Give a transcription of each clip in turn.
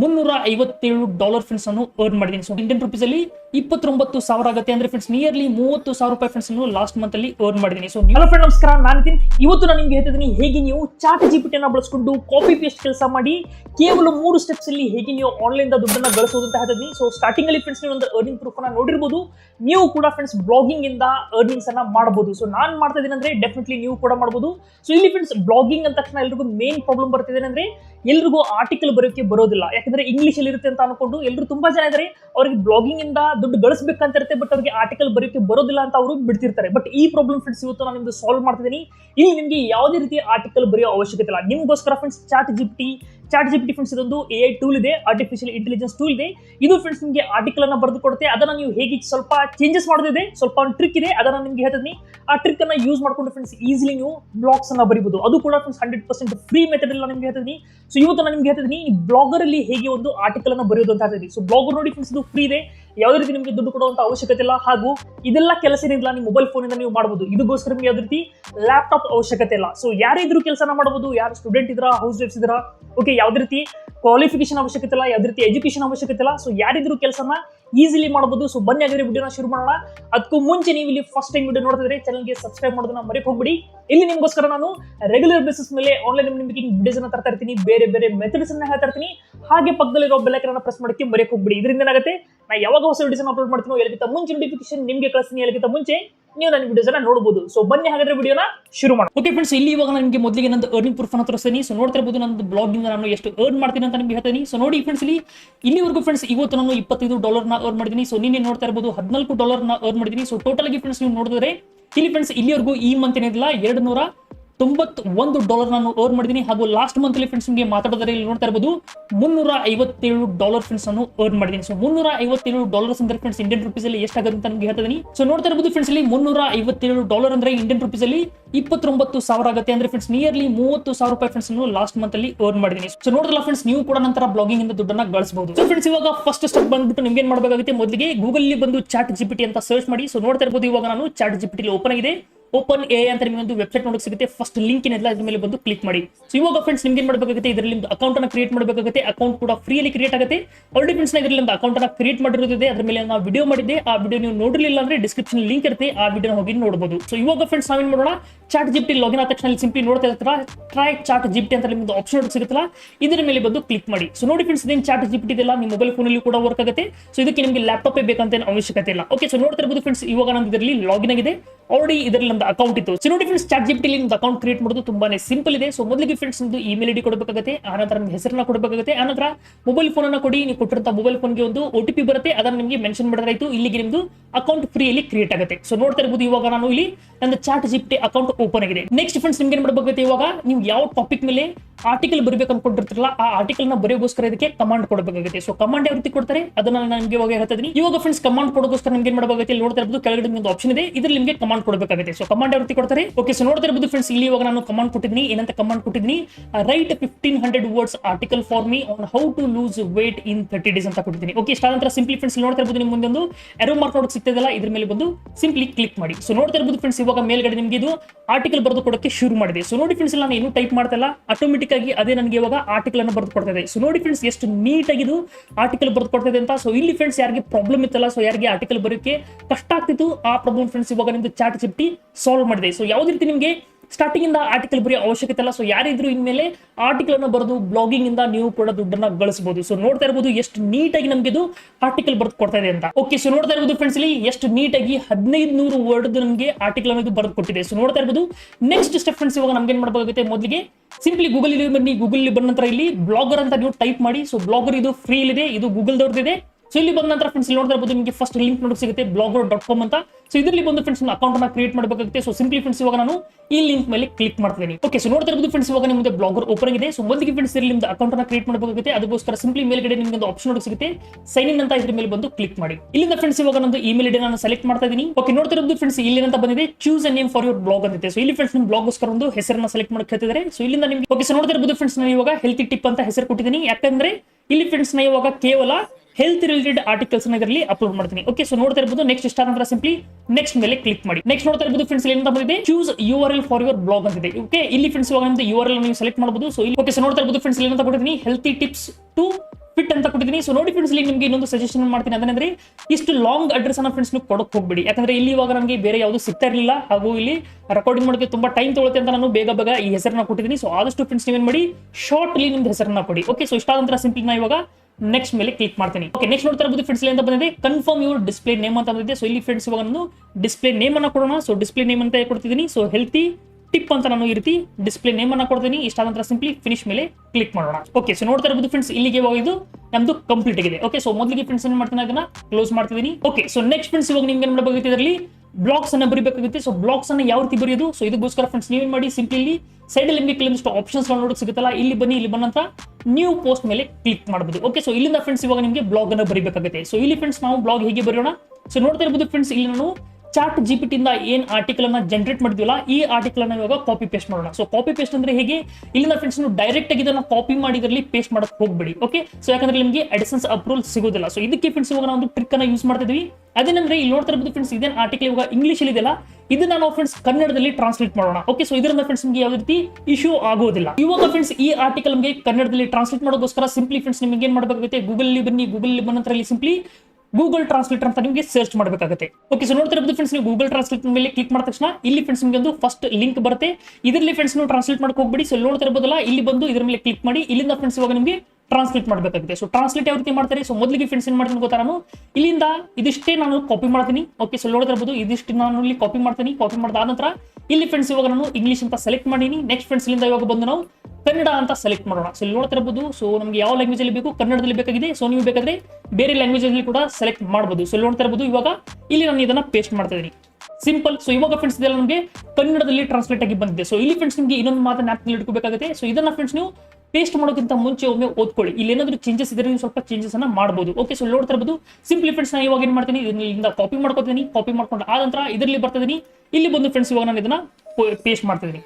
ಮುನ್ನೂರ ಐವತ್ತೇಳು dollar friends ಅನ್ನು ಅರ್ನ್ ಮಾಡಿದ್ದೀನಿ. ಸೊ ಇಂಡಿಯನ್ ರುಪೀಸ್ ಅಲ್ಲಿ ಇಪ್ಪತ್ತೊಂಬತ್ತು ಸಾವಿರ ಆಗುತ್ತೆ ಅಂದ್ರೆ ಫ್ರೆಂಡ್ಸ್ ನಿಯರ್ಲಿ ಮೂವತ್ತು ಸಾವಿರ ರೂಪಾಯಿ ಫ್ರೆಂಡ್ಸ್ ಅನ್ನು ಲಾಸ್ಟ್ ಮಂತ್ ಅಲ್ಲಿ ಅರ್ನ್ ಮಾಡಿದ್ದೀನಿ. ಸೊ ಹಲೋ ಫ್ರೆಂಡ್ ನಮಸ್ಕಾರ. ನಾನು ತಿನ್ ಇವತ್ತು ನಾನು ನಿಮ್ಗೆ ಹೇಳ್ತಿದ್ದೀನಿ, ಹೇಗೆ ನೀವು ಚಾಟ್ ಪಿಟಿಯನ್ನು ಬಳಸ್ಕೊಂಡು ಕಾಪಿ ಪೇಸ್ಟ್ ಕೆಲಸ ಮಾಡಿ ಕೇವಲ ಮೂರು ಸ್ಟೆಪ್ಸ್ ಅಲ್ಲಿ ಹೇಗೆ ನೀವು ಆನ್ಲೈನ್ ದುಡ್ಡನ್ನ ಗಳಿಸೋದು ಅಂತ ಹೇಳ್ತಿದ್ದೀನಿ. ಸೊ ಸ್ಟಾರ್ಟಿಂಗ್ ಅಲ್ಲಿ ಫ್ರೆಂಡ್ಸ್ ನೀವು ಒಂದು ಅರ್ನಿಂಗ್ ಪ್ರೂಫ್ ಅನ್ನ ನೋಡಿರ್ಬೋದು. ನೀವು ಕೂಡ ಫ್ರೆಂಡ್ಸ್ ಬ್ಲಾಗಿಂಗ್ ಇಂದ ಅರ್ನಿಂಗ್ಸ್ ಅನ್ನ ಮಾಡಬಹುದು ಸೊ ನಾನು ಮಾಡ್ತಾ ಇದ್ದೀನಿ ಅಂದ್ರೆ ಡೆಫಿನೆಟ್ಲಿ ನೀವು ಕೂಡ ಮಾಡಬಹುದು ಸೊ ಇಲ್ಲಿ ಫ್ರೆಂಡ್ಸ್ ಬ್ಲಾಗಿಂಗ್ ಅಂತ ತಕ್ಷಣ ಎಲ್ರಿಗೂ ಮೇನ್ ಪ್ರಾಬ್ಲಮ್ ಬರ್ತಿದೆ ಅಂದ್ರೆ ಎಲ್ರಿಗೂ ಆರ್ಟಿಕಲ್ ಬರೋಕೆ ಬರೋದಿಲ್ಲ. ಯಾಕಂದ್ರೆ ಇಂಗ್ಲಿಷ್ ಅಲ್ಲಿ ಇರುತ್ತೆ ಅಂತ ಅನ್ಕೊಂಡು ಎಲ್ಲರೂ ತುಂಬಾ ಜನ ಇದ್ದಾರೆ ಅವ್ರಿಗೆ ಬ್ಲಾಗಿಂಗ್ ಇಂದ ದುಡ್ಡು ಗಳಿಸ್ಬೇಕಂತ ಇರುತ್ತೆ ಬಟ್ ಅವ್ರಿಗೆ ಆರ್ಟಿಕಲ್ ಬರೋಕೆ ಬರೋದಿಲ್ಲ ಅಂತ ಅವರು ಬಿಡ್ತಿರ್ತಾರೆ. ಬಟ್ ಈ ಪ್ರಾಬ್ಲಮ್ ಫ್ರೆಂಡ್ಸ್ ಇವತ್ತು ನಾನು ನಿಮ್ದು ಸಾಲ್ವ್ ಮಾಡ್ತಿದ್ದೀನಿ. ಇಲ್ಲಿ ನಿಮಗೆ ಯಾವುದೇ ರೀತಿ ಆರ್ಟಿಕಲ್ ಬರೆಯೋ ಅವಶ್ಯಕತೆ ಇಲ್ಲ. ನಿಮ್ಗೋಸ್ಕರ friends Chat GPT Chat GPT friends ಇದೊಂದು ಎ ಐ ಟೂಲ್ ಇದೆ ಆರ್ಟಿಫಿಷಿಯಲ್ ಇಂಟೆಲಿಜೆನ್ಸ್ ಟೂಲ್ ಇದೆ. ಇದು ಫ್ರೆಂಡ್ಸ್ ನಿಮಗೆ ಆರ್ಟಿಕಲ್ ಅನ್ನ ಬರೆದು ಕೊಡುತ್ತೆ. ಅದನ್ನ ನೀವು ಹೇಗೆ ಸ್ವಲ್ಪ ಚೇಂಜಸ್ ಮಾಡೋದಿದೆ, ಸ್ವಲ್ಪ ಒಂದು ಟ್ರಿಕ್ ಇದೆ, ಅದನ್ನ ನಿಮಗೆ ಹೇಳ್ತೀನಿ ಆ ಟ್ರಿಕ್ ಅನ್ನ ಯೂಸ್ ಮಾಡ್ಕೊಂಡು ಫ್ರೆಂಡ್ಸ್ ಈಸಿಲಿ ನೀವು ಬ್ಲಾಗ್ಸ್ ಅನ್ನ ಬರಿಬಹುದು ಅದು ಕೂಡ friends hundred percent free method ಅಲ್ಲಿ ನಿಮ್ಗೆ ಹೇಳ್ತೀನಿ ಸೊ ಇವತ್ತು ನಾನು ನಿಮ್ಗೆ ಹೇಳ್ತೀನಿ ಬ್ಲಾಗರ್ ಅಲ್ಲಿ ಹೇಗೆ ಒಂದು ಆರ್ಟಿಕಲ್ ಅನ್ನ ಬರೆಯೋದು ಅಂತ ಹೇಳ್ತೀನಿ ಸೊ ಬ್ಲಾಗರ್ ನೋಡಿ ಫ್ರೆಂಡ್ಸ್ ಇದು ಫ್ರೀ ಇದೆ. ಯಾವುದೇ ರೀತಿ ನಿಮಗೆ ದುಡ್ಡು ಕೊಡುವಂತ ಅವಶ್ಯಕತೆ ಇಲ್ಲ. ಹಾಗೂ ಇದೆಲ್ಲ ಕೆಲಸ ಏನಿಲ್ಲ ನಿಮ್ಮ ಮೊಬೈಲ್ ಫೋನ್ ಇಂದ ನೀವು ಮಾಡಬಹುದು ಇದಕ್ಕೋಸ್ಕರ ನಿಮಗೆ ಯಾವುದೇ ರೀತಿ ಲ್ಯಾಪ್ಟಾಪ್ ಅವಶ್ಯಕತೆ ಇಲ್ಲ. ಸೊ ಯಾರಿದ್ರು ಕೆಲಸನ ಮಾಡಬಹುದು ಯಾರು ಸ್ಟೂಡೆಂಟ್ ಇದ್ರ ಹೌಸ್ ವೈಫ್ಸ್ ಇದ್ರ ಓಕೆ ಯಾವುದೇ ರೀತಿ ಕ್ವಾಲಿಫಿಕೇಶನ್ ಅವಶ್ಯಕತೆ ಇಲ್ಲ, ಯಾವುದೇ ರೀತಿ ಎಜುಕೇಶನ್ ಅವಶ್ಯಕತೆ ಇಲ್ಲ. ಸೊ ಯಾರಿದ್ರು ಕೆಲಸನ ಈಸಿಲಿ ಮಾಡಬಹುದು ಸೊ ಬನ್ನಿ ಆಗಿದ್ರೆ ವಿಡಿಯೋನ ಶುರು ಮಾಡೋಣ. ಅದಕ್ಕೂ ಮುಂಚೆ ನೀವು ಇಲ್ಲಿ ಫಸ್ಟ್ ಟೈಮ್ ವಿಡಿಯೋ ನೋಡ್ತಿದ್ರೆ ಚಾನಲ್ಗೆ ಸಬ್ಸ್ಕ್ರೈಬ್ ಮಾಡೋದನ್ನ ಮರೆಯಕ್ಕೆ ಹೋಗ್ಬಿಡಿ. ಇಲ್ಲಿ ನಿಮಗೋಸ್ಕರ ನಾನು ರೆಗ್ಯುಲರ್ ಬೇಸಿಸ್ ಮೇಲೆ ಆನ್ಲೈನ್ ನಿಮಗೆ ವಿಡಿಯೋಸ್ ತರ್ತಾ ಇರ್ತೀನಿ. ಬೇರೆ ಬೇರೆ ಮೆಥಡ್ಸ್ ಅನ್ನ ಹೇಳ್ತಾ ಇರ್ತೀನಿ. ಹಾಗೆ ಪಕ್ಕದಲ್ಲಿರೋ ಬೆಲ್ಲೈಕನ್ ಪ್ರೆಸ್ ಮಾಡಕ್ಕೆ ಮರೆಯಕ್ಕೆ ಹೋಗ್ಬಿಡಿ. ಇದರಿಂದ ಏನಾಗುತ್ತೆ? ನಾ ಯಾವಾಗ ಹೊಸ ವಿಡಿಯೋಸ್ ಅಪ್ಲೋಡ್ ಮಾಡ್ತೀನೋ ಎಲ್ಲಕ್ಕಿಂತ ಮುಂಚೆ ನೋಟಿಫಿಕೇಶನ್ ನಿಮಗೆ ಕಳಿಸ್ತೀನಿ ಎಲ್ಲಕ್ಕಿಂತ ಮುಂಚೆ ನೀವು ನನ್ನ ವಿಡಿಯೋಸ್ ಅನ್ನ ನೋಡಬಹುದು ಸೊ ಬನ್ನಿ ಹಾಗಾದ್ರೆ ವಿಡಿಯೋನ ಶುರು ಮಾಡಿ ಓಕೆ ಫ್ರೆಂಡ್ಸ್ ಇಲ್ಲಿ ಇವಾಗ ನಿಮಗೆ ಮೊದಲಿಗೆ ನಂದು ಅರ್ನಿಂಗ್ ಪ್ರೂಫ್ ಅನ್ನ ತೋರಿಸ್ತೀನಿ. ಸೊ ನೋಡ್ತಾ ಇರಬಹುದು ನನ್ನ ಬ್ಲಾಗ್ ಇಂದ ನಾನು ಎಷ್ಟು ಅರ್ನ್ ಮಾಡ್ತೀನಿ ಅಂತ ನಿಮಗೆ ಹೇಳ್ತೀನಿ. ಸೊ ನೋಡಿ ಫ್ರೆಂಡ್ಸ್ ಇಲ್ಲಿ ಇಲ್ಲಿವರೆಗೂ ಫ್ರೆಂಡ್ಸ್ ಇವತ್ತು ನಾನು ಇಪ್ಪತ್ತೈದು ಡಾಲರ್ನ ಅರ್ನ್ ಮಾಡಿದ್ದೀನಿ. ಸೊ ನಿನ್ನೆ ನೋಡ್ತಾ ಇರಬಹುದು ಹದಿನಾಲ್ಕು ಡಾಲರ್ನ ಅರ್ನ್ ಮಾಡಿದ್ದೀನಿ. ಸೊ ಟೋಟಲ್ ಆಗಿ ಫ್ರೆಂಡ್ಸ್ ನೀವು ನೋಡಿದ್ರೆ, ಇಲ್ಲಿ ಫ್ರೆಂಡ್ಸ್ ಇಲ್ಲಿವರೆಗೂ ಈ ಮಂತ್ ಏನಿಲ್ಲ ಎರಡು ನೂರ ತೊಂಬತ್ ಒಂದು ಡಾಲರ್ ನಾನು ಅರ್ನ್ ಮಾಡಿದ್ದೀನಿ ಹಾಗೂ ಲಾಸ್ಟ್ ಅಲ್ಲಿ ಫ್ರೆಂಡ್ಸ್ ನಿಮಗೆ ಮಾತಾಡೋದ್ರೆ ಇಲ್ಲಿ ನೋಡ್ತಾ ಇರಬಹುದು ಮುನ್ನೂರ ಐವತ್ತೇಳು ಡಾಲರ್ ಫ್ರೆಂಡ್ಸ್ ಅನ್ನು ಅರ್ನ್ ಮಾಡಿದ್ದೀನಿ ಸೊ ಮುನ್ನೂರ ಐವತ್ತೇಳು ಡಾಲರ್ಸ್ ಅಂದ್ರೆ ಫ್ರೆಂಡ್ಸ್ ಇಂಡಿಯನ್ ರುಪೀಸ್ ಅಲ್ಲಿ ಎಷ್ಟಾಗುತ್ತೆ ಅಂತ ನಿಮಗೆ ಹೇಳ್ತೀನಿ ಸೊ ನೋಡ್ತಾ ಇರಬಹುದು ಫ್ರೆಂಡ್ಸ್ ಇಲ್ಲಿ ಮುನ್ನೂರ ಐವತ್ತೇಳು ಡಾಲರ್ ಅಂದ್ರೆ ಇಂಡಿಯನ್ ರುಪೀಸ್ ಅಲ್ಲಿ ಇಪ್ಪತ್ತೊಂಬತ್ತು ಸಾವಿರ ಆಗುತ್ತೆ ಅಂದ್ರೆ ಫ್ರೆಂಡ್ಸ್ ನಿಯರ್ಲಿ ಮೂವತ್ತು ಸಾವಿರ ರೂಪಾಯಿ ಫ್ರೆಂಡ್ಸ್ ಅನ್ನು ಲಾಸ್ಟ್ ಮಂತ್ ಅಲ್ಲಿ ಅರ್ನ್ ಮಾಡಿದ್ದೀನಿ ಸೊ ನೋಡಿದ್ರಲ್ಲ ಫ್ರೆಂಡ್ಸ್ ನೀವು ಕೂಡ ನಂತರ ಬ್ಲಾಗಿಂಗ್ ಇಂದ ದುಡ್ಡನ್ನ ಗಳಿಸಬಹುದು ಸೊ ಫ್ರೆಂಡ್ಸ್ ಇವಾಗ ಫಸ್ಟ್ ಸ್ಟೆಪ್ ಬಂದ್ಬಿಟ್ಟು ನಿಮ್ಗೆ ಮಾಡಬೇಕಾಗುತ್ತೆ? ಮೊದಲಿಗೆ ಗೂಗಲ್ ಬಂದು ಚಾಟ್ ಜಿಪಿಟಿ ಅಂತ ಸರ್ಚ್ ಮಾಡಿ. ಸೊ ನೋಡ್ತಾ ಇರಬಹುದು ಇವಾಗ ನಾನು ಚಾಟ್ ಜಿಪಿಟಿ ಓಪನ್ ಆಗಿದೆ. ಓಪನ್ ಎ ಅಂತ ನಿಮಗೆ ಒಂದು ವೆಬ್ಸೈಟ್ ನೋಡಕ್ ಸಿಗುತ್ತೆ. ಫಸ್ಟ್ ಲಿಂಕ್ ಏನಿಲ್ಲ ಅದ್ರ ಮೇಲೆ ಬಂದು ಕ್ಲಿಕ್ ಮಾಡಿ. ಸೊ ಇವಾಗ ಫ್ರೆಂಡ್ಸ್ ನಿಮ್ಗೆ ಏನ್ ಮಾಡಬೇಕಾಗುತ್ತೆ? ಇದರಲ್ಲಿ ನಿಮ್ದು ಅಕೌಂಟ್ ಅನ್ನ ಕ್ರಿಯೇಟ್ ಮಾಡಬೇಕಾಗುತ್ತೆ. ಅಕೌಂಟ್ ಕೂಡ ಫ್ರೀಯಲ್ಲಿ ಕ್ರಿಯೇಟ್ ಆಗುತ್ತೆ. ಆಲ್ರೆಡಿ ಫ್ರೆಂಡ್ಸ್ ಇದರಲ್ಲಿ ಒಂದು ಅಕೌಂಟ್ ಅನ್ನ ಕ್ರಿಯೇಟ್ ಮಾಡಿರೋದಿದೆ. ಅದ್ರ ಮೇಲೆ ನಾವು ವಿಡಿಯೋ ಮಾಡಿದ್ದೆ. ಆ ವಿಡಿಯೋ ನೀವು ನೋಡಿರಲಿಲ್ಲ ಅಂದ್ರೆ ಡಿಸ್ಕ್ರಿಪ್ಷನ್ ಲಿಂಕ್ ಇರುತ್ತೆ. ಆ ವಿಡಿಯೋ ಹೋಗಿ ನೋಡಬಹುದು ಸೊ ಇವಾಗ ಫ್ರೆಂಡ್ಸ್ ನಾವೇನ್ ಮಾಡೋಣ? ಚಾಟ್ ಜಿಪ್ಟಿ ಲಾಗಿನ್ ಆದ ತಕ್ಷಣ ಸಿಂಪ್ಲಿ ನೋಡ್ತಾ ಇರ್ತಾರ? ಟ್ರೈ ಚಾಟ್ ಜಿಪ್ಟಿ ಅಂತ ನಿಮ್ದು ಆಪ್ಷನ್ ಸಿಗುತ್ತಲ್ಲ? ಇದರ ಮೇಲೆ ಬಂದು ಕ್ಲಿಕ್ ಮಾಡಿ. ಸೊ ನೋಡಿ ಫ್ರೆಂಡ್ಸ್ ಇದೇನು ಚಾಟ್ ಜಿಪ್ಟಿ ಇದೆಲ್ಲ ನಿಮ್ಮ ಮೊಬೈಲ್ ಫೋನಲ್ಲಿ ಕೂಡ ವರ್ಕ್ ಆಗುತ್ತೆ. ಸೊ ಇದಕ್ಕೆ ನಿಮಗೆ ಲ್ಯಾಪ್ಟಾಪ್ ಬೇಕಂತ ಅವಶ್ಯಕತೆ ಇಲ್ಲ. ಓಕೆ ಸೊ ನೋಡ್ತಾ ಇರಬಹುದು ಫ್ರೆಂಡ್ಸ್ ಇವಾಗ ನಮ್ದು ಇದರಲ್ಲಿ ಲಾಗಿನ್ ಆಗಿದೆ. ಆಲ್ರೆಡಿ ಇದರಲ್ಲಿ ನಮ್ದು ಅಕೌಂಟ್ ಇತ್ತು. ಸೊ ನೋಡಿ ಫ್ರೆಂಡ್ಸ್ ಚಾಟ್ ಜಿಪ್ಟಿಲಿ ನಿಮ್ದು ಅಕೌಂಟ್ ಕ್ರಿಯೇಟ್ ಮಾಡೋದು ತುಂಬಾನೇ ಸಿಂಪಲ್ ಇದೆ. ಸೊ ಮೊದಲಿಗೆ ಫ್ರೆಂಡ್ಸ್ ನಿಮ್ದು ಇಮೇಲ್ ಐಡಿ ಕೊಡಬೇಕಾಗುತ್ತೆ ಆನಂತರ ನಿಮ್ಮ ಹೆಸರನ್ನ ಕೊಡಬೇಕಾಗುತ್ತೆ ಆನಂತರ ಮೊಬೈಲ್ ಫೋನ್ ಅನ್ನ ಕೊಡಿ. ನೀವು ಕೊಟ್ಟಿರಂತ ಮೊಬೈಲ್ ಫೋನ್ಗೆ ಒಂದು ಒ ಟಿ ಪಿ ಬರುತ್ತೆ. ಅದನ್ನ ನಿಮಗೆ ಮೆನ್ಷನ್ ಮಾಡಿದ್ರಾಯ್ತು. ಇಲ್ಲಿಗೆ ನಿಮ್ದು ಅಕೌಂಟ್ ಫ್ರೀಯಲ್ಲಿ ಕ್ರಿಯೇಟ್ ಆಗುತ್ತೆ. ಸೊ ನೋಡ್ತಾ ಇರ್ಬೋದು ಇವಾಗ ನಾನು ಇಲ್ಲಿ ನನ್ನ ಚಾಟ್ ಜಿಪ್ಟಿ ಅಕೌಂಟ್ ಓಪನ್ ಆಗಿದೆ. ನೆಕ್ಸ್ಟ್ ಫ್ರೆಂಡ್ಸ್ ನಿಮ್ಗೆ ಏನ್ ಮಾಡಬೇಕಾಗುತ್ತೆ ಇವಾಗ? ನೀವು ಯಾವ ಟಾಪಿಕ್ ಮೇಲೆ ಆರ್ಟಿಕಲ್ ಬರಬೇಕು ಅನ್ಕೊಂಡಿರ್ತಿರಲ್ಲ, ಆ ಆರ್ಟಿಕಲ್ನ ಬರೆಯೋಗೋಸ್ಕರ ಇದಕ್ಕೆ ಕಮಾಂಡ್ ಕೊಡಬೇಕಾಗುತ್ತೆ. ಸೊ ಕಮಾಂಡ್ ಯಾವ ರೀತಿ ಕೊಡ್ತಾರೆ? ಅದನ್ನ ನಾನು ನಿಮಗೆ ಇವಾಗ ಹೇಳ್ತಾ ಇವಾಗ ಫ್ರೆಂಡ್ಸ್ ಕಮಾಂಡ್ ಕೊಡೋಗೋಸ್ಕರ ನಿಮ್ಗೆ ಏನ್ ಮಾಡಬೇಕಾಗುತ್ತೆ? ನೋಡ್ತಾ ಇರ್ಬೋದು, ಕೆಳಗಡೆ ಒಂದು ಆಪ್ಷನ್ ಇದೆ. ಇದ್ರಲ್ಲಿ ನಿಮಗೆ ಕಮಾಂಡ್ ಕೊಡಬೇಕಾಗುತ್ತೆ. ಸೊ ಕಮಾಂಡ್ ಯಾವ ಕೊಡ್ತಾರೆ? ಓಕೆ ಸೊ ನೋಡ್ತಾ ಇರ್ಬೋದು ಫ್ರೆಂಡ್ಸ್ ಇಲ್ಲಿ ಇವಾಗ ನಾನು ಕಮಾಂಡ್ ಕೊಟ್ಟಿದ್ದೀನಿ, ಏನಂತ ಕಮಾಂಡ್ ಕೊಟ್ಟಿದ್ದೀನಿ? Write fifteen hundred words article for me on how to lose weight in thirty days ಅಂತ ಕೊಟ್ಟಿದ್ದೀನಿ. ಓಕೆ ಇಷ್ಟ ನಂತರ ಸಿಂಪ್ಲಿ ಫ್ರೆಂಡ್ಸ್ ನೋಡ್ತಾ ಇರ್ಬೋದು ಮುಂದೆ ಒಂದು ಎರೋ ಮಾರ್ಕ್ ನೋಡಕ್ ಸಿಗ್ತದಲ್ಲ ಇದ್ರ ಮೇಲೆ ಬಂದು ಸಿಂಪ್ಲಿ ಕ್ಲಿಕ್ ಮಾಡಿ. ಸೊ ನೋಡ್ತಾ ಇರ್ಬೋದು ಫ್ರೆಂಡ್ಸ್ ಇವಾಗ ಮೇಲ್ಗಡೆ ನಿಮಗೆ ಇದು ಆರ್ಟಿಕಲ್ ಬರೆದು ಕೊಡೋಕೆ ಶುರು ಮಾಡಿದೆ. ಸೊ ನೋಡಿ ಫ್ರೆಂಡ್ಸ್ ನಾನು ಏನು ಟೈಪ್ ಮಾಡ್ತಾ ಇಲ್ಲ ಆಟೋಮೆಟಿಕ್ ಆಗಿ ಅದೇ ನನಗೆ ಇವಾಗ ಆರ್ಟಿಕಲ್ ಅನ್ನು ಬರೆದು ಕೊಡ್ತಾ ಇದೆ. ಸೊ ನೋಡಿ ಫ್ರೆಂಡ್ಸ್ ಎಷ್ಟು ನೀಟ್ ಆಗಿ ಇದು ಆರ್ಟಿಕಲ್ ಬರೆದು ಕೊಡ್ತಾ ಇದೆ ಅಂತ. ಸೊ ಇಲ್ಲಿ ಫ್ರೆಂಡ್ಸ್ ಯಾರಿಗೆ ಪ್ರಾಬ್ಲಮ್ ಇತ್ತಲ್ಲ ಸೊ ಯಾರಿಗೆ ಆರ್ಟಿಕಲ್ ಬರೋಕೆ ಕಷ್ಟ ಆಗ್ತಿತ್ತು, ಆ ಪ್ರಾಬ್ಲಮ್ ಫ್ರೆಂಡ್ಸ್ ಇವಾಗ ನಿಮ್ದು ಚಾಟ್ ಚಿಪ್ಟಿ ಸಾಲ್ವ್ ಮಾಡಿದೆ. ಸೊ ಯಾವುದೇ ರೀತಿ ನಿಮಗೆ ಸ್ಟಾರ್ಟಿಂಗ್ ಇಂದ ಆರ್ಟಿಕಲ್ ಬರೆಯೋ ಅವಶ್ಯಕತೆ ಇಲ್ಲ ಸೊ ಯಾರಿದ್ರು ಇನ್ಮೇಲೆ ಆರ್ಟಿಕಲ್ ಅನ್ನು ಬರೆದು ಬ್ಲಾಗಿಂಗ್ ಇಂದ ನೀವು ಕೂಡ ದುಡ್ಡನ್ನ ಗಳಿಸಬಹುದು. ಸೊ ನೋಡ್ತಾ ಇರಬಹುದು ಎಷ್ಟು ನೀಟಾಗಿ ನಮಗೆ ಇದು ಆರ್ಟಿಕಲ್ ಬರೆದು ಕೊಡ್ತಾ ಇದೆ ಅಂತ. ಓಕೆ ಸೊ ನೋಡ್ತಾ ಇರಬಹುದು ಫ್ರೆಂಡ್ಸ್ ಇಲ್ಲಿ ಎಷ್ಟು ನೀಟಾಗಿ ಹದಿನೈದು ನೂರು ವರ್ಡ್ ನಮಗೆ ಆರ್ಟಿಕಲ್ ಅನ್ನೋದು ಬರೆದು ಕೊಟ್ಟಿದೆ. ಸೊ ನೋಡ್ತಾ ಇರಬಹುದು ನೆಕ್ಸ್ಟ್ ಸ್ಟೆಪ್ ಫ್ರೆಂಡ್ಸ್ ಇವಾಗ ನಮ್ಗೆ ಏನ್ ಮಾಡಬೇಕಾಗುತ್ತೆ ಮೊದಲಿಗೆ ಸಿಂಪ್ಲಿ ಗೂಗಲ್ ಇಲ್ಲಿ ಬನ್ನಿ. ಗೂಗಲ್ ಬಂದ ನಂತರ ಇಲ್ಲಿ ಬ್ಲಾಗರ್ ಅಂತ ನೀವು ಟೈಪ್ ಮಾಡಿ. ಸೊ ಬ್ಲಾಗರ್ ಇದು ಫ್ರೀ ಇದೆ ಇದು ಗೂಗಲ್ ದವ್ರದಿದೆ ಸೊ ಇಲ್ಲಿ ಬಂದ ನಂತರ ಫ್ರೆಂಡ್ಸ್ ನೋಡ್ತಾ ಬಂದು ನಿಮಗೆ ಫಸ್ಟ್ ಲಿಂಕ್ ನೋಡಕ್ ಸಿಗುತ್ತೆ ಬ್ಲಾಗರ್ ಡಾಟ್ ಕಾಮ್ ಅಂತ. ಸೊ ಇದರಲ್ಲಿ ಬಂದು ಫ್ರೆಂಡ್ಸ್ ಅಕೌಂಟ್ ಅನ್ನ ಕ್ರಿಯೇಟ್ ಮಾಡಬೇಕಾಗುತ್ತೆ. ಸೊ ಸಿಂಪ್ಲಿ ಫ್ರೆಂಡ್ಸ್ ಇವಾಗ ನಾನು ಈ ಲಿಂಕ್ ಮೇಲೆ ಕ್ಲಿಕ್ ಮಾಡ್ತೀನಿ ಓಕೆ ಸೊ ನೋಡ್ತಾ ಇರಬಹುದು ಫ್ರೆಂಡ್ಸ್ ಇವಾಗ ನಿಮಗೆ ಬ್ಲಾಗರ್ ಓಪನ್ ಇದೆ ಸೊ ಒಂದಿಗೆ ಫ್ರೆಂಡ್ಸ್ ಇಲ್ಲಿ ನಿಮ್ದು ಅಕೌಂಟ್ ಅನ್ನ ಕ್ರಿಯೇಟ್ ಮಾಡಬೇಕಾಗುತ್ತೆ. ಅದಕ್ಕೋಸ್ಕರ ಸಿಂಪ್ಲಿ ಮೇಲ್ಗಡೆ ನಿಮಗೆ ಒಂದು ಆಪ್ಷನ್ ನೋಡಕ್ ಸಿಗುತ್ತೆ. ಸೈನ್ ಇನ್ ಅಂತ ಇದ್ರ ಮೇಲೆ ಬಂದು ಕ್ಲಿಕ್ ಮಾಡಿ. ಇಲ್ಲಿಂದ ಫ್ರೆಂಡ್ಸ್ ಇವಾಗ ನಂದು ಇಮೇಲ್ ಐಡಿ ನಾನು ಸೆಲೆಕ್ಟ್ ಮಾಡ್ತಾ ಇದೀನಿ ಓಕೆ ನೋಡ್ತಾ ಇರಬಹುದು ಫ್ರೆಂಡ್ಸ್ ಇಲ್ಲಿ ಅಂತ ಬಂದಿದೆ? Choose a name for your blog ಅಂತಿದೆ. ಸೊ ಇಲ್ಲಿ ಫ್ರೆಂಡ್ಸ್ ನಿಮ್ಮ ಬ್ಲಾಗೋಸ್ಕರ ಒಂದು ಹೆಸರನ್ನ ಸೆಲೆಕ್ಟ್ ಮಾಡಕ್ಕೆ ಹೇಳ್ತಿದ್ದಾರೆ. ಸೊ ಇಲ್ಲಿಂದ ನಿಮಗೆ ಓಕೆ ಸೊ ನೋಡ್ತಾ ಇರಬಹುದು ಫ್ರೆಂಡ್ಸ್ ನಾನು ಇವಾಗ ಹೆಲ್ತಿ ಟಿಪ್ ಅಂತ ಹೆಸರು ಕೊಟ್ಟಿದ್ದೀನಿ. ಯಾಕಂದ್ರೆ ಇಲ್ಲಿ ಫ್ರೆಂಡ್ಸ್ ನಾ ಇವಾಗ ಕೇವಲ ಹೆಲ್ತ್ ರಿಲೇಟೆಡ್ ಆರ್ಟಿಕಲ್ಸ್ ಇದರಲ್ಲಿ ಅಪ್ಲೋಡ್ ಮಾಡ್ತೀನಿ. ಓಕೆ ಸೊ ನೋಡ್ತಾ ಇರಬಹುದು ನೆಕ್ಸ್ಟ್ ಇಷ್ಟ ನಂತರ ಸಿಂಪ್ಲಿ ನೆಕ್ಸ್ಟ್ ಮೇಲೆ ಕ್ಲಿಕ್ ಮಾಡಿ. ನೆಕ್ಸ್ಟ್ ನೋಡ್ತಾ ಇರಬಹುದು ಫ್ರೆಂಡ್ಸ್ ಇಲ್ಲಿ ಬಂದಿದೆ? Choose U R L for your blog ಅಂತಿದೆ ಓಕೆ ಇಲ್ಲಿ ಫ್ರೆಂಡ್ಸ್ ಇವಾಗ ಯು ಆರ್ ಎಲ್ ನೀವು ಸೆಲೆಕ್ಟ್ ಮಾಡಬಹುದು ಸೊ ಇಲ್ಲಿ ಓಕೆ ಸೊ ನೋಡ್ತಾ ಇರಬಹುದು ಫ್ರೆಂಡ್ಸ್ ಇಲ್ಲಿ ಅಂತ ಕೊಟ್ಟಿದ್ದೀನಿ? ಹೆಲ್ತಿ ಟಿಪ್ಸ್ ಟು ಫಿಟ್ ಅಂತ ಕೊಟ್ಟಿದ್ದೀನಿ. ಸೊ ನೋಡಿ ಫ್ರೆಂಡ್ಸ್ ಇಲ್ಲಿ ನಿಮಗೆ ಇನ್ನೊಂದು ಸಜೆಷನ್ ಮಾಡ್ತೀನಿ. ಅದೇನಂದ್ರೆ, ಇಷ್ಟು ಲಾಂಗ್ ಅಡ್ರೆಸ್ ಅನ್ನ ಫ್ರೆಂಡ್ಸ್ ನೀವು ಕೊಡಕ್ ಹೋಗ್ಬೇಡಿ. ಯಾಕಂದ್ರೆ ಇಲ್ಲಿ ಇವಾಗ ನಮಗೆ ಬೇರೆ ಯಾವುದು ಸಿಗ್ತಾ ಇರಲಿಲ್ಲ. ಹಾಗೂ ಇಲ್ಲಿ ರೆಕಾರ್ಡಿಂಗ್ ಮಾಡೋಕೆ ತುಂಬಾ ಟೈಮ್ ತಗೊಳುತ್ತೆ ಅಂತ ನಾನು ಬೇಗ ಬೇಗ ಈ ಹೆಸರನ್ನ ಕೊಟ್ಟಿದ್ದೀನಿ. ಸೊ ಆದಷ್ಟು ಫ್ರೆಂಡ್ಸ್ ನೀವೇನ್ ಮಾಡಿ? ಶಾರ್ಟ್ಲಿ ನಿಮ್ದು ಹೆಸರನ್ನ ಕೊಡಿ. ಓಕೆ ಸೊ ನಂತರ ಸಿಂಪ್ಲಿ ನಾ ಇವಾಗ ನೆಕ್ಸ್ಟ್ ಮೇಲೆ ಕ್ಲಿಕ್ ಮಾಡ್ತೀನಿ. ಓಕೆ ನೆಕ್ಸ್ಟ್ ನೋಡ್ತಾ ಇರಬಹುದು ಫ್ರೆಂಡ್ಸ್ ಅಂತ ಬಂದಿದೆ. ಕನ್ಫರ್ಮ್ ಯುವರ್ ಡಿಸ್ಪ್ಲೇ ನೇಮ್ ಅಂತ ಬಂದಿದೆ. ಸೊ ಇಲ್ಲಿ ಫ್ರೆಂಡ್ಸ್ ಇವಾಗ ನಾನು ಡಿಸ್ಪ್ಲೇ ನೇಮ್ ಅನ್ನ ಕೊಡೋಣ. ಸೊ ಡಿಸ್ಪ್ಲೇ ನೇಮ್ ಅಂತ ಕೊಡ್ತಿದ್ದೀನಿ. ಸೊ ಹೆಲ್ತಿ ಟಿಪ್ ಅಂತ ನಾನು ಈ ರೀತಿ ಡಿಸ್ಪ್ಲೇ ನೇಮ್ ಅನ್ನ ಕೊಡ್ತೀನಿ. ಇಷ್ಟಾದ ನಂತರ ಸಿಂಪ್ಲಿ ಫಿನಿಶ್ ಮೇಲೆ ಕ್ಲಿಕ್ ಮಾಡೋಣ. ಓಕೆ ಸೊ ನೋಡ್ತಾ ಇರಬಹುದು ಫ್ರೆಂಡ್ಸ್ ಇಲ್ಲಿಗೆ ಇವಾಗ ನಮ್ದು ಕಂಪ್ಲೀಟ್ ಆಗಿದೆ. ಓಕೆ ಸೊ ಮೊದಲಿಗೆ ಫ್ರೆಂಡ್ಸ್ ಏನ್ ಮಾಡ್ತೀನಿ, ಅದನ್ನ ಕ್ಲೋಸ್ ಮಾಡ್ತಿದ್ದೀನಿ. ಓಕೆ ಸೊ ನೆಕ್ಸ್ಟ್ ಫ್ರೆಂಡ್ಸ್ ಇವಾಗ ನಿಮ್ಗೆ ಏನ್ ಮಾಡಬೇಕಾಗಿತ್ತು ಇದರಲ್ಲಿ? ಬ್ಲಾಗ್ಸ್ ಅನ್ನ ಬರಿಬೇಕಾಗುತ್ತೆ. ಸೊ ಬ್ಲಾಕ್ಸ್ ಅನ್ನ ಯಾವ ರೀತಿ ಬರೆಯೋದು? ಸೊ ಇದಕ್ಕೋಸ್ಕರ ಫ್ರೆಂಡ್ಸ್ ನೀವೇನ್ ಮಾಡಿ? ಸಿಂಪ್ಲಿ ಸೈಡ್ ಅಲ್ಲಿ ನಿಮಗೆ ಕೆಲವೊಂದಿಷ್ಟು ಆಪ್ಷನ್ಸ್ ನೋಡೋಕೆ ಸಿಗುತ್ತಲ್ಲ, ಇಲ್ಲಿ ಬನ್ನಿ, ಇಲ್ಲಿ ಬಂದ ನ್ಯೂ ಪೋಸ್ಟ್ ಮೇಲೆ ಕ್ಲಿಕ್ ಮಾಡಬಹುದು ಓಕೆ ಸೊ ಇಲ್ಲಿಂದ ಫ್ರೆಂಡ್ಸ್ ಇವಾಗ ನಿಮಗೆ ಬ್ಲಾಗ್ ಅನ್ನ ಬರಿಬೇಕಾಗುತ್ತೆ. ಸೊ ಇಲ್ಲಿ ಫ್ರೆಂಡ್ಸ್ ನಾವು ಬ್ಲಾಗ್ ಹೇಗೆ ಬರೆಯೋಣ? ಸೊ ನೋಡ್ತಾ ಇರಬಹುದು ಫ್ರೆಂಡ್ಸ್ ಇಲ್ಲಿ ನಾನು ಚಾಟ್ ಜಿ ಪಿ ಟಿಂದ ಏನ್ ಆರ್ಟಿಕಲ್ ಅನ್ನ ಜನರೇಟ್ ಮಾಡಿದ್ವಲ್ಲ, ಈ ಆರ್ಟಿಕಲ್ ಅನ್ನ ಇವಾಗ ಕಾಪಿ ಪೇಸ್ಟ್ ಮಾಡೋಣ. ಸೊ ಕಾಪಿ ಪೇಸ್ಟ್ ಅಂದ್ರೆ ಹೇಗೆ? ಇಲ್ಲಿಂದ ಫ್ರೆಂಡ್ಸ್ ನೀವು ಡೈರೆಕ್ಟ್ ಆಗಿ ಇದನ್ನ ಕಾಪಿ ಮಾಡಿ ಇದರಲ್ಲಿ ಪೇಸ್ಟ್ ಮಾಡಕ್ ಹೋಗ್ಬೇಡಿ. ಓಕೆ ಸೊ ಯಾಕಂದ್ರೆ ನಿಮಗೆ ಅಡಿಸನ್ಸ್ ಅಪ್ರೂವಲ್ ಸಿಗೋದಿಲ್ಲ. ಸೊ ಇದಕ್ಕೆ ಫ್ರೆಂಡ್ಸ್ ಇವಾಗ ನಾವು ಟ್ರಿಕ್ ಅನ್ನ ಯೂಸ್ ಮಾಡ್ತಾ ಇದೀವಿ. ಅದೇನಂದ್ರೆ ಇಲ್ಲಿ ನೋಡ್ತಾ ಇರ್ಬೋದು ಫ್ರೆಂಡ್ಸ್ ಇದೇನು ಆರ್ಟಿಕಲ್ ಇವಾಗ ಇಂಗ್ಲಿಷ್ ಅಲ್ಲಿ ಇದೆಲ್ಲ ಇದನ್ನ ನಾವು ಫ್ರೆಂಡ್ಸ್ ಕನ್ನಡದಲ್ಲಿ ಟ್ರಾನ್ಸ್ಲೇಟ್ ಮಾಡೋಣ. ಓಕೆ ಸೊ ಇದರಿಂದ ಫ್ರೆಂಡ್ಸ್ ನಿಮಗೆ ಯಾವ ರೀತಿ ಇಶ್ಯೂ ಆಗೋದಿಲ್ಲ. ಇವಾಗ ಫ್ರೆಂಡ್ಸ್ ಈ ಆರ್ಟಿಕಲ್ ನಮಗೆ ಕನ್ನಡದಲ್ಲಿ ಟ್ರಾನ್ಸ್ಲೇಟ್ ಮಾಡೋದಕ್ಕೋಸ್ಕರ ಸಿಂಪ್ಲಿ ಫ್ರೆಂಡ್ಸ್ ನಿಮಗೆ ಏನ್ ಮಾಡಬೇಕಾಗುತ್ತೆ? ಗೂಗಲ್ ಅಲ್ಲಿ ಬನ್ನಿ ಗೂಗಲ್ ಅಲ್ಲಿ ಬಂದ ಇಲ್ಲಿ ಸಿಂಪ್ಲಿ ಗೂಗಲ್ ಟ್ರಾನ್ಸ್ಲೇಟರ್ ಅಂತ ನಿಮಗೆ ಸರ್ಚ್ ಮಾಡಬೇಕಾಗುತ್ತೆ. ಓಕೆ ಸೊ ನೋಡ್ತಾ ಇರ್ಬೋದು ಫ್ರೆಂಡ್ಸ್ ನೀವು ಗೂಗಲ್ ಟ್ರಾನ್ಸ್ಲೇಟ್ ಮೇಲೆ ಕ್ಲಿಕ್ ಮಾಡಿದ ತಕ್ಷಣ ಇಲ್ಲಿ ಫ್ರೆಂಡ್ಸ್ ನಿಮಗೆ ಒಂದು ಫಸ್ಟ್ ಲಿಂಕ್ ಬರುತ್ತೆ. ಇದರಲ್ಲಿ ಫ್ರೆಂಡ್ಸ್ ನೀವು ಟ್ರಾನ್ಸ್ಲೇಟ್ ಮಾಡಕ್ಕೆ ಹೋಗ್ಬಿಡಿ ಸೊ ನೋಡ್ತಾ ಇರ್ಬೋದಲ್ಲ, ಇಲ್ಲಿ ಬಂದು ಇದರ ಮೇಲೆ ಕ್ಲಿಕ್ ಮಾಡಿ, ಇಲ್ಲಿಂದ ಫ್ರೆಂಡ್ಸ್ ಇವಾಗ ನಿಮಗೆ ಟ್ರಾನ್ಸ್ಲೇಟ್ ಮಾಡಬೇಕಾಗಿದೆ. ಸೊ ಟ್ರಾನ್ಸ್ಲೇಟ್ ಯಾವ ರೀತಿ ಮಾಡ್ತಾರೆ? ಸೊ ಮೊದಲಿಗೆ ಫ್ರೆಂಡ್ಸ್ ಏನ್ ಮಾಡ್ತೀನಿ ಗೊತ್ತಾ ನಾನು ಇಲ್ಲಿಂದ ಇದಿಷ್ಟೇ ನಾನು ಕಾಪಿ ಮಾಡ್ತೀನಿ. ಓಕೆ ಸೊ ನೋಡ್ತಾ ಇರಬಹುದು ಇದಿಷ್ಟು ನಾನು ಇಲ್ಲಿ ಕಾಪಿ ಮಾಡ್ತೀನಿ. ಕಾಪಿ ಮಾಡಿದ ನಂತರ ಇಲ್ಲಿ ಫ್ರೆಂಡ್ಸ್ ಇವಾಗ ನಾನು ಇಂಗ್ಲಿಷ್ ಅಂತ ಸೆಲೆಕ್ಟ್ ಮಾಡೀನಿ. ನೆಕ್ಸ್ಟ್ ಫ್ರೆಂಡ್ಸ್ ಇಲ್ಲಿಂದ ಇವಾಗ ಬಂದು ನಾವು ಕನ್ನಡ ಅಂತ ಸೆಲೆಕ್ಟ್ ಮಾಡೋಣ. ಸೊ ಇಲ್ಲಿ ನೋಡ್ತಿರಬಹುದು ಸೊ ನಮಗೆ ಯಾವ ಲ್ಯಾಂಗ್ವೇಜ್ ಅಲ್ಲಿ ಬೇಕು? ಕನ್ನಡದಲ್ಲಿ ಬೇಕಾಗಿದೆ. ಸೊ ನೀವು ಬೇಕಾದ್ರೆ ಬೇರೆ ಲ್ಯಾಂಗ್ವೇಜ್ ಅಲ್ಲಿ ಕೂಡ ಸೆಲೆಕ್ಟ್ ಮಾಡಬಹುದು ಸೊ ಇಲ್ಲಿ ನೋಡ್ತಾ ಇವಾಗ ಇಲ್ಲಿ ನಾನು ಇದನ್ನ ಪೇಸ್ಟ್ ಮಾಡ್ತಾ ಸಿಂಪಲ್ ಸೊ ಇವಾಗ ಫ್ರೆಂಡ್ಸ್ ಇದೆಲ್ಲ ನಮಗೆ ಕನ್ನಡದಲ್ಲಿ ಟ್ರಾನ್ಸ್ಲೇಟ್ ಆಗಿ ಬಂದಿದೆ. ಸೊ ಇಲ್ಲಿ ಫ್ರೆಂಡ್ಸ್ ನಿಮಗೆ ಇನ್ನೊಂದು ಮಾತನ್ನ ಆ್ಯಪ್ನಲ್ಲಿ ಇಟ್ಕೋಬೇಕಾಗುತ್ತೆ. ಸೊ ಇದನ್ನ ಫ್ರೆಂಡ್ಸ್ ನೀವು ಪೇಸ್ಟ್ ಮಾಡೋಕ್ಕಿಂತ ಮುಂಚೆ ಒಮ್ಮೆ ಓದ್ಕೊಳ್ಳಿ. ಇಲ್ಲಿ ಏನಾದರೂ ಚೇಂಜಸ್ ಇದ್ರೆ ನೀವು ಸ್ವಲ್ಪ ಚೇಂಜಸ್ ಅನ್ನ ಮಾಡಬಹುದು ಓಕೆ ಸೊ ನೋಡ್ತಾ ಇರಬಹುದು ಸಿಂಪ್ಲಿ ಫ್ರೆಂಡ್ಸ್ ನಾನು ಇವಾಗ ಏನ್ ಮಾಡ್ತೀನಿ? ಇಲ್ಲಿಂದ ಕಾಪಿ ಮಾಡ್ಕೊತೀನಿ. ಕಾಪಿ ಮಾಡ್ಕೊಂಡು ಆದ ನಂತರ ಇದರಲ್ಲಿ ಬರ್ತಿದ್ದೀನಿ ಇಲ್ಲಿ ಬಂದು ಫ್ರೆಂಡ್ಸ್ ಇವಾಗ ನಾನು ಇದನ್ನ ಪೇಸ್ಟ್ ಮಾಡ್ತಿದ್ದೀನಿ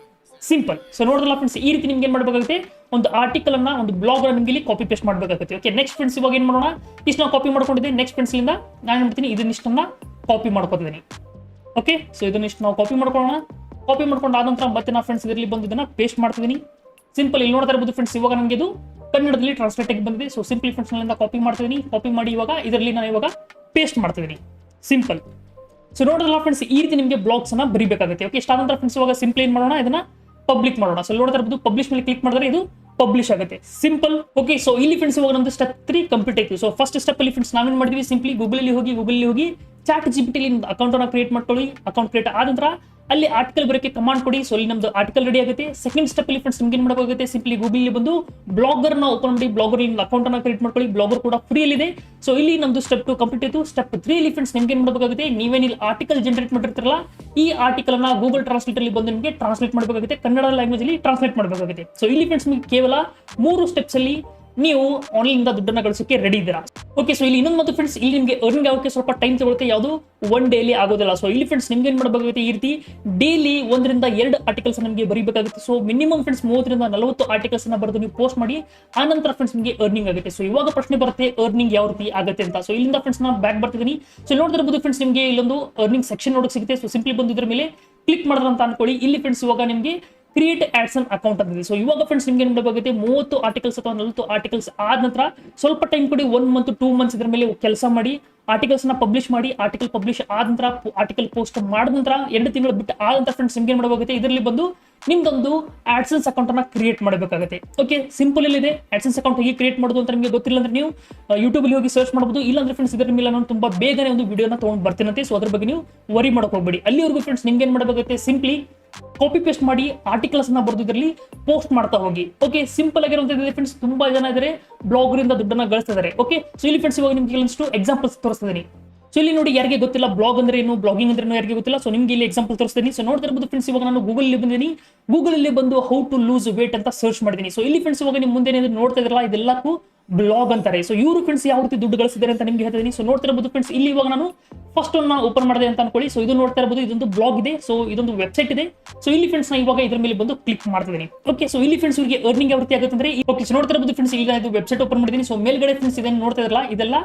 ಸಿಂಪಲ್ ಸೊ ನೋಡಿದ್ರಲ್ಲ ಫ್ರೆಂಡ್ಸ್ ಈ ರೀತಿ ನಿಮ್ಗೆ ಏನ್ ಮಾಡಬೇಕಾಗುತ್ತೆ? ಒಂದು ಆರ್ಟಿಕಲ್ ಅನ್ನ, ಒಂದು ಬ್ಲಾಗ್ ನಿಮ್ಗೆ ಇಲ್ಲಿ ಕಾಪಿ ಪೇಸ್ಟ್ ಮಾಡಬೇಕಾಗುತ್ತೆ. ಓಕೆ ನೆಕ್ಸ್ಟ್ ಫ್ರೆಂಡ್ಸ್ ಇವಾಗ ಏನ್ ಮಾಡೋಣ? ಇಷ್ಟು ನಾವು ಕಾಪಿ ಮಾಡ್ಕೊಂಡಿದ್ದೆ. ನೆಕ್ಸ್ಟ್ ಫ್ರೆಂಡ್ಸ್ ಇಂದ ನಾನು ಮಾಡ್ತೀನಿ? ಇದನ್ನ ಇಷ್ಟನ್ನ ಕಾಪಿ ಮಾಡ್ಕೊತಿದ್ದೀನಿ. ಓಕೆ ಸೊ ಇದನ್ನ ಇಷ್ಟು ನಾವು ಕಾಪಿ ಮಾಡ್ಕೊಳ್ಳೋಣ. ಕಾಪಿ ಮಾಡ್ಕೊಂಡು ಆದ ನಂತರ ಮತ್ತೆ ನಾ ಫ್ರೆಂಡ್ಸ್ ಇದರಲ್ಲಿ ಬಂದು ಇದನ್ನ ಪೇಸ್ಟ್ ಮಾಡ್ತಿದ್ದೀನಿ. ಸಿಂಪಲ್ ಇಲ್ಲಿ ನೋಡ್ತಾ ಇರ್ಬೋದು ಫ್ರೆಂಡ್ಸ್ ಇವಾಗ ನನಗೆ ಇದು ಕನ್ನಡದಲ್ಲಿ ಟ್ರಾನ್ಸ್ಲೇಟ್ ಆಗಿ ಬಂದಿದೆ. ಸೊ ಸಿಂಪಲ್ ನಲ್ಲಿಂದ ಕಾಪಿ ಮಾಡ್ತಿದ್ದೀನಿ. ಕಾಪಿ ಮಾಡಿ ಇವಾಗ ಇದರಲ್ಲಿ ನಾನು ಇವಾಗ ಪೇಸ್ಟ್ ಮಾಡ್ತಿದ್ದೀನಿ. ಸಿಂಪಲ್ ಸೊ ನೋಡಿದ್ರಲ್ಲ ಫ್ರೆಂಡ್ಸ್ ಈ ರೀತಿ ನಿಮಗೆ ಬ್ಲಾಗ್ಸ್ ಅನ್ನ ಬರೀಬೇಕಾಗುತ್ತೆ. ಓಕೆ ಇಷ್ಟ ನಂತರ ಫ್ರೆಂಡ್ಸ್ ಇವಾಗ ಸಿಂಪಲ್ ಏನ್ ಮಾಡೋಣ? ಇದನ್ನ ಪಬ್ಲಿಕ್ ಮಾಡೋಣ. ಸೊ ನೋಡ್ತಾ ಇರ್ಬೋದು ಪಬ್ಲಿಷ್ ಮೇಲೆ ಕ್ಲಿಕ್ ಮಾಡಿದ್ರೆ ಇದು ಪಬ್ಲಿಷ್ ಆಗುತ್ತೆ. ಸಿಂಪಲ್ ಓಕೆ ಸೊ ಇಲ್ಲಿ ಫ್ರೆಂಡ್ಸ್ ಇವಾಗ ನಮ್ದು ಸ್ಟೆಪ್ ತ್ರೀ ಕಂಪ್ಲೀಟ್ ಆಯ್ತು. ಸೊ ಫಸ್ಟ್ ಸ್ಟೆಪ್ ಅಲ್ಲಿ ಫ್ರೆಂಡ್ಸ್ ನಾವೇನ್ ಮಾಡಿದ್ವಿ? ಸಿಂಪ್ಲಿ ಗೂಗಲ್ ಹೋಗಿ ಗೂಗಲ್ ಹೋಗಿ Chat G P T account ಅನ್ನ ಕ್ರಿಯೇಟ್ ಮಾಡ್ಕೊಳ್ಳಿ. ಅಕೌಂಟ್ ಕ್ರಿಯೇಟ್ ಆದ ನಂತರ ಅಲ್ಲಿ ಆರ್ಟಿಕಲ್ ಬರೋಕೆ ಕಮಾಂಡ್ ಕೊಡಿ. ಸೊ ಇಲ್ಲಿ ನಮ್ದು ಆರ್ಟಿಕಲ್ ರೆಡಿ ಆಗುತ್ತೆ. ಸೆಕೆಂಡ್ ಸ್ಟೆಪ್ ಅಲ್ಲಿ ಫ್ರೆಂಡ್ಸ್ ನಿಮ್ಗೆ ಏನ್ ಮಾಡಬೇಕಾಗುತ್ತೆ ಸಿಂಪ್ಲಿ ಗೂಗಲ್ ಬಂದು ಬ್ಲಾಗರ್ನ ಓಪನ್ ಮಾಡಿ ಬ್ಲಾಗರ್ ನಿಮ್ದು ಅಕೌಂಟ್ ಅನ್ನ ಕ್ರಿಯೇಟ್ ಮಾಡ್ಕೊಳ್ಳಿ. ಬ್ಲಾಗರ್ ಕೂಡ ಫ್ರೀ ಇದೆ. ಸೊ ಇಲ್ಲಿ ನಮ್ದು ಸ್ಟೆಪ್ ಟು ಕಂಪ್ಲೀಟ್ ಆಯ್ತು. ಸ್ಟೆಪ್ ತ್ರೀ ಇಲ್ಲಿ ಫ್ರೆಂಡ್ಸ್ ನಿಮ್ಗೆ ಏನ್ ಮಾಡಬೇಕಾಗುತ್ತೆ? ನೀವೇನು ಇಲ್ಲಿ ಆರ್ಟಿಕಲ್ ಜನರೇಟ್ ಮಾಡಿರ್ತಿರಲ್ಲ, ಈ ಆರ್ಟಿಕಲ್ ಅನ್ನ ಗೂಗಲ್ ಟ್ರಾನ್ಸ್ಲೇಟ್ ಅಲ್ಲಿ ಬಂದು ನಿಮಗೆ ಟ್ರಾನ್ಸ್ಲೇಟ್ ಮಾಡಬೇಕಾಗುತ್ತೆ. ಕನ್ನಡ ಲ್ಯಾಂಗ್ವೇಜ್ ಅಲ್ಲಿ ಟ್ರಾನ್ಸ್ಲೇಟ್ ಮಾಡಬೇಕಾಗುತ್ತೆ. ಸೊ ಇಲ್ಲಿ ಫ್ರೆಂಡ್ಸ್ ನಿಮಗೆ ಕೇವಲ ಮೂರು ಸ್ಟೆಪ್ಸ್ ಅಲ್ಲಿ ನೀವು ಆನ್ಲೈನ್ ಇಂದ ದುಡ್ಡನ್ನ ಗಳಿಸೋಕೆ ರೆಡಿ ಇದ್ದೀರಾ? ಓಕೆ ಸೊ ಇಲ್ಲಿ ಇನ್ನೊಂದು ಮತ್ತು ಫ್ರೆಂಡ್ಸ್ ಇಲ್ಲಿ ನಿಮಗೆ ಅರ್ನಿಂಗ್ ಆಗೋಕೆ ಸ್ವಲ್ಪ ಟೈಮ್ ತಗೊಳುತ್ತೆ ಯಾವುದು ಒನ್ ಡೇಲಿ ಆಗೋದಿಲ್ಲ. ಸೊ ಇಲ್ಲಿ ಫ್ರೆಂಡ್ಸ್ ನಿಮ್ಗೆ ಏನ್ ಮಾಡಬೇಕಾಗುತ್ತೆ ಈ ರೀತಿ ಡೈಲಿ ಒಂದರಿಂದ ಎರಡು ಆರ್ಟಿಕಲ್ಸ್ ನಿಮಗೆ ಬರೀಬೇಕಾಗುತ್ತೆ. ಸೊ ಮಿನಿಮಮ್ ಫ್ರೆಂಡ್ಸ್ ಮೂವತ್ತರಿಂದ ನಲವತ್ತು ಆರ್ಟಿಕಲ್ಸ್ ಅನ್ನ ಬರೆದು ನೀವು ಪೋಸ್ಟ್ ಮಾಡಿ ಆ ನಂತರ ಫ್ರೆಂಡ್ಸ್ ನಿಮಗೆ ಅರ್ನಿಂಗ್ ಆಗುತ್ತೆ. ಸೊ ಇವಾಗ ಪ್ರಶ್ನೆ ಬರುತ್ತೆ ಅರ್ನಿಂಗ್ ಯಾವ ರೀತಿ ಆಗುತ್ತೆ ಅಂತ. ಸೊ ಇಲ್ಲಿಂದ ಫ್ರೆಂಡ್ಸ್ ನಾವು ಬ್ಯಾಕ್ ಬರ್ತಿದ್ದೀನಿ. ಸೊ ನೋಡ್ತಿರ್ಬೋದು ಫ್ರೆಂಡ್ಸ್ ನಿಮಗೆ ಇಲ್ಲೊಂದು ಅರ್ನಿಂಗ್ ಸೆಕ್ಷನ್ ನೋಡೋಕೆ ಸಿಗುತ್ತೆ. ಸೊ ಸಿಂಪ್ಲಿ ಬಂದಿದ್ರ ಮೇಲೆ ಕ್ಲಿಕ್ ಮಾಡಿದ್ರಂತ ಅನ್ಕೊಳ್ಳಿ. ಇಲ್ಲಿ ಫ್ರೆಂಡ್ಸ್ ಇವಾಗ ನಿಮಗೆ ಕ್ರಿಯೇಟ್ ಆಡ್ಸನ್ ಅಕೌಂಟ್ ಅಂತಿದೆ ಸೊ ಇವಾಗ ಫ್ರೆಂಡ್ಸ್ ನಿಮ್ಗೆ ಮಾಡಬೇಕಾಗುತ್ತೆ? ಮೂವತ್ತು ಆರ್ಟಿಕಲ್ಸ್ ಅಥವಾ ನಲವತ್ತು ಆರ್ಟಿಕಲ್ಸ್ ಆದ ನಂತರ ಸ್ವಲ್ಪ ಟೈಮ್ ಕೊಡಿ ಒನ್ ಮಂತ್ ಟೂ ಮಂತ್ಸ್ ಇದ್ರ ಮೇಲೆ ಕೆಲಸ ಮಾಡಿ ಆರ್ಟಿಕಲ್ಸ್ನ ಪಬ್ಲಿಷ್ ಮಾಡಿ ಆರ್ಟಿಕಲ್ ಪಬ್ಲಿಷ್ ಆದ ನಂತರ ಆರ್ಟಿಕಲ್ ಪೋಸ್ಟ್ ಮಾಡಿದ ನಂತರ ಎರಡು ತಿಂಗಳು ಬಿಟ್ಟು ಆದ ನಂತರ ಫ್ರೆಂಡ್ಸ್ ನಿಮ್ಗೆ ಏನ್ ಮಾಡಬೇಕಾಗುತ್ತೆ? ಇದರಲ್ಲಿ ಬಂದು ನಿಮ್ದೊಂದು ಆಡ್ಸನ್ಸ್ ಅಕೌಂಟ್ ಅನ್ನ ಕ್ರಿಯೇಟ್ ಮಾಡಬೇಕಾಗುತ್ತೆ. ಓಕೆ ಸಿಂಪಲ್ ಇದೆ. ಆಡ್ಸನ್ಸ್ ಅಕೌಂಟ್ ಹೇಗೆ ಕ್ರಿಯೇಟ್ ಮಾಡೋದು ಅಂತ ನಿಮಗೆ ಗೊತ್ತಿಲ್ಲ ಅಂದ್ರೆ ನೀವು ಯೂಟ್ಯೂಬ್ ಅಲ್ಲಿ ಹೋಗಿ ಸರ್ಚ್ ಮಾಡಬಹುದು ಇಲ್ಲಾಂದ್ರೆ ಫ್ರೆಂಡ್ಸ್ ಇದರ ಮೇಲೆ ನಾನು ತುಂಬಾ ಬೇಗನೆ ಒಂದು ವಿಡಿಯೋನ ತಗೊಂಡು ಬರ್ತೀನಂತೆ ಸೊ ಅದ್ರ ಬಗ್ಗೆ ನೀವು ವರಿ ಹೋಗ್ಬೇಡಿ. ಅಲ್ಲಿವರೆಗೂ ಫ್ರೆಂಡ್ಸ್ ನಿಮ್ಗೆ ಏನ್ ಮಾಡಬೇಕಾಗುತ್ತೆ? ಸಿಂಪ್ಲಿ ಕಾಪಿ ಪೇಸ್ಟ್ ಮಾಡಿ ಆರ್ಟಿಕಲ್ಸ್ ಅನ್ನ ಬರೆದು ಪೋಸ್ಟ್ ಮಾಡ್ತಾ ಹೋಗಿ. ಓಕೆ ಸಿಂಪಲ್ ಆಗಿರುವಂತದ್ದು ಫ್ರೆಂಡ್ಸ್ ತುಂಬಾ ಜನ ಇದ್ದಾರೆ ಬ್ಲಾಗರ್ ಇಂದ ದುಡ್ಡನ್ನ ಗಳಿಸ್ತಿದ್ದಾರೆ ಓಕೆ ಸೊ ಇಲ್ಲಿ ಫ್ರೆಂಡ್ಸ್ ಇವಾಗ ನಿಮ್ಗೆ ಕೆಲವಷ್ಟು ಎಕ್ಸಾಂಪಲ್ಸ್ ತೋರಿಸ್ತೀನಿ ಸೊ ಇಲ್ಲಿ ನೋಡಿ ಯಾರಿಗೆ ಗೊತ್ತಿಲ್ಲ ಬ್ಲಾಗ್ ಅಂದ್ರೆ ಏನು ಬ್ಲಾಗಿಂಗ್ ಅಂದ್ರೆ ಯಾರಿಗೆ ಗೊತ್ತಿಲ್ಲ. ಸೊ ನಿಮ್ಗೆ ಇಲ್ಲಿ ಎಕ್ಸಾಂಪಲ್ ತೋರಿಸ್ತೀನಿ ಸೊ ನೋಡ್ತಾ ಫ್ರೆಂಡ್ಸ್ ಇವಾಗ ನಾನು ಗೂಗಲ್ ಬಂದಿದ್ದೀನಿ ಗೂಗಲ್ ಅಲ್ಲಿ ಬಂದು ಹೌ ಟು ಲೂಸ್ ವೇಟ್ ಅಂತ ಸರ್ಚ್ ಮಾಡಿದ್ದೀನಿ ಸೊ ಇಲ್ಲಿ ಫ್ರೆಂಡ್ಸ್ ಇವಾಗ ನಿಮ್ ಮುಂದೆ ನೋಡ್ತಾ ಇದ್ರಲ್ಲ, ಇದೆಲ್ಲಕ್ಕೂ ಬ್ಲಾಗ್ ಅಂತಾರೆ. ಸೊ ಇವರು ಫ್ರೆಂಡ್ಸ್ ಯಾವ ರೀತಿ ದುಡ್ಡು ಗಳಿಸಿದ್ದಾರೆ ಅಂತ ನಿಮ್ಗೆ ಹೇಳ್ತೀನಿ ಸೊ ನೋಡ್ತಾ ಇರಬಹುದು ಫ್ರೆಂಡ್ಸ್ ಇಲ್ಲಿ ಇವಾಗ ನಾನು ಫಸ್ಟ್ ಒಂದು ಓಪನ್ ಮಾಡಿದೆ ಅಂತ ಅನ್ಕೊಳ್ಳಿ. ಸೊ ಇದು ನೋಡ್ತಾ ಇರಬಹುದು ಇದೊಂದು ಬ್ಲಾಗ್ ಇದೆ. ಸೊ ಇದೊಂದು ವೆಬ್ಸೈಟ್ ಇದೆ. ಸೊ ಇಲ್ಲಿ ಫ್ರೆಂಡ್ಸ್ ನಾ ಇವಾಗ ಇದ್ರ ಮೇಲೆ ಬಂದು ಕ್ಲಿಕ್ ಮಾಡ್ತಿದ್ದೀನಿ. ಓಕೆ ಸೊ ಇಲ್ಲಿ ಫ್ರೆಂಡ್ಸ್ ಇವರಿಗೆ ಅರ್ನಿಂಗ್ ಯಾವ ರೀತಿ ಆಗುತ್ತೆ ಅಂದ್ರೆ ಓಕೆ ಸೊ ನೋಡ್ತಾ ಇರಬಹುದು ಫ್ರೆಂಡ್ಸ್ ಈಗ ಇದು ವೆಬ್ಸೈಟ್ ಓಪನ್ ಮಾಡಿದ್ದೀನಿ. ಸೊ ಮೇಲ್ಗಡೆ ಫ್ರೆಂಡ್ಸ್ ಇದನ್ನು ನೋಡ್ತಾ ಇರಲ್ಲ ಇದೆಲ್ಲ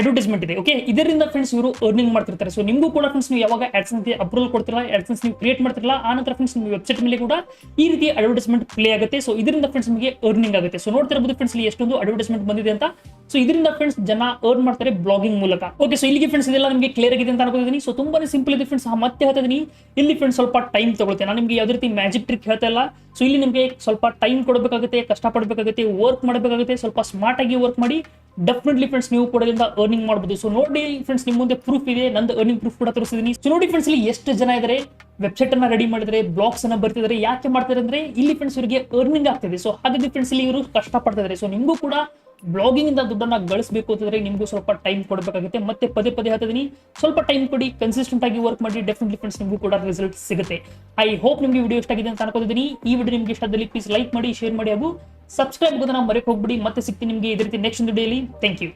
ಅಡ್ವರ್ಟೈಸ್ಮೆಂಟ್ ಇದೆ ಓಕೆ ಇದರಿಂದ ಫ್ರೆಂಡ್ಸ್ ಇವರು ಅರ್ನಿಂಗ್ ಮಾಡ್ತಿರ್ತಾರೆ. ಸೊ ನಿಮಗೂ ಕೂಡ ಫ್ರೆಂಡ್ಸ್ ನೀವು ಯಾವಾಗ ಆಡ್ಸೆನ್ಸ್ ಅಪ್ರೂವಲ್ ಕೊಡ್ತಿರಲ್ಲ ಆಡ್ಸನ್ಸ್ ನೀವು ಕ್ರಿಯೇಟ್ ಮಾಡ್ತಿರಲ್ಲ, ಆ ನಂತರ ಫ್ರೆಂಡ್ಸ್ ನಿಮ್ಮ ವೆಬ್ಸೈಟ್ ಮೇಲೆ ಕೂಡ ಈ ರೀತಿ ಅಡ್ವರ್ಟೈಸ್ಮೆಂಟ್ ಪ್ಲೇ ಆಗುತ್ತೆ. ಸೊ ಇದರಿಂದ ಫ್ರೆಂಡ್ಸ್ ನಿಮಗೆ ಅರ್ನಿಂಗ್ ಆಗುತ್ತೆ. ಸೊ ನೋಡ್ತಿರಬಹುದು ಫ್ರೆಂಡ್ಸ್ ಇಲ್ಲಿ ಎಷ್ಟೊಂದು ಅಡ್ವರ್ಟೈಸ್ಮೆಂಟ್ ಬಂದಿದೆ ಅಂತ. ಸೊ ಇದರಿಂದ ಫ್ರೆಂಡ್ಸ್ ಜನ ಅರ್ನ್ ಮಾಡ್ತಾರೆ ಬ್ಲಾಗಿಂಗ್ ಮೂಲಕ. ಓಕೆ ಸೊ ಇಲ್ಲಿಗೆ ಫ್ರೆಂಡ್ಸ್ ಇದೆಲ್ಲ ನಿಮಗೆ ಕ್ಲಿಯರ್ ಆಗಿದೆ ಅಂತ ಅನ್ಕೋತೀನಿ ಸೊ ತುಂಬಾನೇ ಸಿಂಪಲ್ ಇದೆ ಫ್ರೆಂಡ್ಸ್ ಮತ್ತೆ ಹೇಳ್ತಾ ಇಲ್ಲಿ ಫ್ರೆಂಡ್ಸ್ ಸ್ವಲ್ಪ ಟೈಮ್ ತಗೊಳ್ತೇನೆ ನಾನು ನಿಮಗೆ ಯಾವುದೇ ರೀತಿ ಮ್ಯಾಜಿಕ್ ಟ್ರಿಕ್ ಹೇಳ್ತಾ ಇಲ್ಲ. ಸೊ ಇಲ್ಲಿ ನಿಮಗೆ ಸ್ವಲ್ಪ ಟೈಮ್ ಕೊಡಬೇಕಾಗುತ್ತೆ, ಕಷ್ಟಪಡಬೇಕಾಗುತ್ತೆ ವರ್ಕ್ ಮಾಡಬೇಕಾಗುತ್ತೆ. ಸ್ವಲ್ಪ ಸ್ಮಾರ್ಟ್ ಆಗಿ ವರ್ಕ್ ಮಾಡಿ. ಡೆಫಿನೆಟ್ಲಿ ಫ್ರೆಂಡ್ಸ್ ನೀವು ಕೂಡ ಅರ್ನಿಂಗ್ ಮಾಡಬಹುದು ಸೊ ನೋಡಿ ಫ್ರೆಂಡ್ಸ್ ನಿಮ್ಮ ಮುಂದೆ ಪ್ರೂಫ್ ಇದೆ. ನಂದು ಅರ್ನಿಂಗ್ ಪ್ರೂಫ್ ಕೂಡ ತೋರಿಸಿದೀನಿ. ಸೊ ನೋಡಿ ಫ್ರೆಂಡ್ಸ್ ಇಲ್ಲಿ ಎಷ್ಟು ಜನ ಇದ್ದಾರೆ ವೆಬ್ಸೈಟ್ ಅನ್ನ ರೆಡಿ ಮಾಡಿದ್ರೆ ಬ್ಲಾಗ್ಸ್ ಅನ್ನ ಬರ್ತಿದ್ದಾರೆ ಯಾಕೆ ಮಾಡ್ತಾರೆ ಅಂದ್ರೆ, ಇಲ್ಲಿ ಫ್ರೆಂಡ್ಸ್ ಇವರಿಗೆ ಅರ್ನಿಂಗ್ ಆಗ್ತಿದೆ. ಸೊ ಹಾಗಾಗಿ ಫ್ರೆಂಡ್ಸ್ ಇಲ್ಲಿ ಇವರು ಕಷ್ಟಪಡ್ತಿದ್ದಾರೆ ಸೊ ನಿಮಗೂ ಕೂಡ ಬ್ಲಾಗಿಂಗ್ ಇಂದ ದುಡ್ಡನ್ನ ಗಳಿಸಬೇಕು ಅಂತಂದ್ರೆ ನಿಮ್ಗೂ ಸ್ವಲ್ಪ ಟೈಮ್ ಕೊಡಬೇಕಾಗುತ್ತೆ. ಮತ್ತೆ ಪದೇ ಪದೇ ಹೇಳ್ತಿದ್ದೀನಿ ಸ್ವಲ್ಪ ಟೈಮ್ ಕೊಡಿ ಕನ್ಸಿಸ್ಟೆಂಟ್ ಆಗಿ ವರ್ಕ್ ಮಾಡಿ ಡೆಫಿನೆಟ್ಲಿ ಫ್ರೆಂಡ್ಸ್ ನಿಮಗೂ ಕೂಡ ರಿಸಲ್ಟ್ ಸಿಗುತ್ತೆ. ಐ ಹೋಪ್ ನಿಮಗೆ ವಿಡಿಯೋ ಇಷ್ಟ ಆಗಿದೆ ಅಂತ ಅನ್ಕೋತಿದ್ದೀನಿ ಈ ವಿಡಿಯೋ ನಿಮಗೆ ಇಷ್ಟ ಆದಲ್ಲಿ ಪ್ಲೀಸ್ ಲೈಕ್ ಮಾಡಿ ಶೇರ್ ಮಾಡಿ ಹಾಗೂ ಸಬ್ಸ್ಕ್ರೈಬ್ ಮರೆಯಕ್ಕೆ ಹೋಗ್ಬಿಡಿ ಮತ್ತೆ ಸಿಗ್ತೀನಿ ನಿಮಗೆ ಇದೇ ರೀತಿ ನೆಕ್ಸ್ಟ್ ವಿಡಿಯೋಲಿ ಥ್ಯಾಂಕ್ ಯು